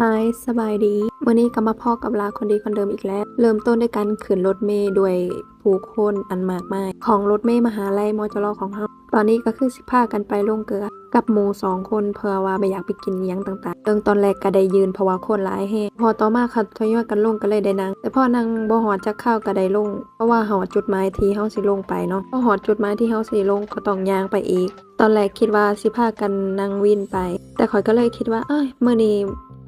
ฮสบายดีวันนี้ก็มาพ่อกับลาคนดีคนเดิมอีกแล้ว เริ่มต้นด้วยการขึ้นรถเมย์ด้วยผู้คนอันมากมาย ของรถเมย์มหาลัยมอจรอของเราตอนนี้ก็คือสิพากันไปลงเกลือ กับหมูสองคนเพื่อว่าไม่อยากไปกินยังต่างๆเรื่องตอนแรกก็ได้ยืนเพราะว่าคนหลายแฮงพอต่อมาค่ะทยอยกันลงก็เลยได้นั่งแต่พอนั่งบ่หอดจักเข้าวก็ได้ลง เพราะว่าหอดจุดหมายที่เฮาสิลงไปเนาะพอหอดจุดหมายที่เฮาสิลงก็ต้องย่างไปอีก ตอนแรกคิดว่าสิพากันนั่งวินไป แต่ข่อยก็เลยคิดว่าเอ้ยมื้อนี้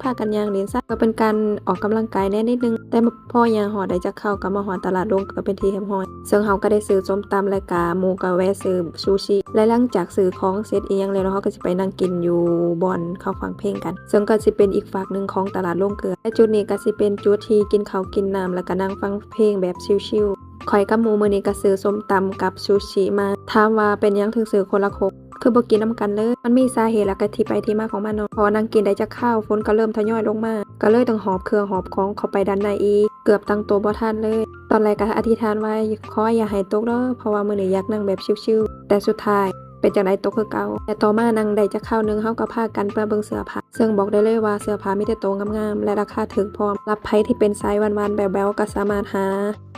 พากันย่างเรียนซะก็เป็นการออกกำลังกายแน่นิดนึง แต่พอยางหอดได้จะเข้ากับมาหอดตลาดลงก็เป็นทีแฮมฮอยซึ่งเฮาก็ได้ซื้อส้มตำและกาหมูก็แวะซื้อซูชิ และหลังจากซื้อของเสร็จอียงแล้วเนาะเฮาก็สิไปนั่งกินอยู่บอนเข้าฟังเพลงกัน ซึ่งก็สิเป็นอีกฝากหนึ่งของตลาดลงเกลือและจุดนี้ก็สิเป็นจุดที่กินเขากินน้ำแล้วก็นั่งฟังเพลงแบบชิลๆข่อยกับหมูมือนี้ก็ซื้อส้มตำกับซูชิมาถามว่าเป็นยังถึงซื้อคนละครก คือบ่กินน้ำกันเลย มันมีสาเหตุและกะที่ไปที่มาของมันเนาะพอนางกินได้จะข้าวฝนก็เริ่มทยอยลงมา ก็เลยต้องหอบเครื่องหอบของเข้าไปด้านในอีกเกือบตั้งตัวบ่ทันเลย ตอนแรกก็อธิษฐานไว้ขออย่าให้ตกเด้อเพราะว่ามื้อนี้อยากนั่งแบบชิวๆแต่สุดท้าย เป็นจังไดตกคือเก่าแต่ต่อมานั่งได้จะเข้าหนึงเฮาก็พากันไปเบิ่งเสื้อผ้าซึ่งบอกได้เลยว่าเสื้อผ้ามีแต่โตวงามๆและราคาถูกพร้อมรับไผที่เป็นสายวันๆแบ๊วๆก็สามารถหา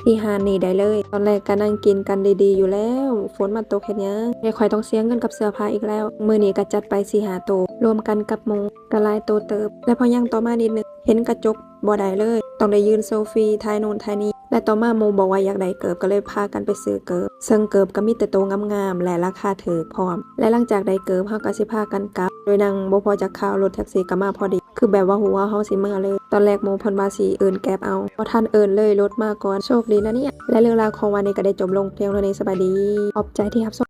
ที่หาดนี่ได้เลย ตอนแรกก็นั่งกินกันดีๆอยู่แล้ว ฝนมาตกเฮ็ดหยังไม่ค่อยต้องเสียเงินกับเสื้อผ้าอีกแล้ว มื้อนี้ก็จัดไปสิหาโตวรวมกันกับมูก็หลายโตวเติบ และพอยังต่อมานิดนึง เห็นกระจกบ่ได้เลย ต้องได้ยืนโซฟีถ่ายโนนถ่ายนี และต่อมาโมบอกว่าอยากได้เกิบก็เลยพากันไปซื้อเกิบซึ่งเกิบก็มีแต่โตงามๆและราคาถือพร้อม และหลังจากได้เกิบเฮาก็สิพากันกลับ โดยนางบ่พอจากข่าวรถแท็กซี่ก็มาพอดี คือแบบว่าหัวเฮาสิเมื่อเลย ตอนแรกโมพนว่าสีเอินแกลบเอาพอท่านเอินเลยรถมาก่อนโชคดีนะเนี่ย และเรื่องราวของวันนี้ก็ได้จบลงเพียงเท่านี้สบายดีขอบใจที่รับชม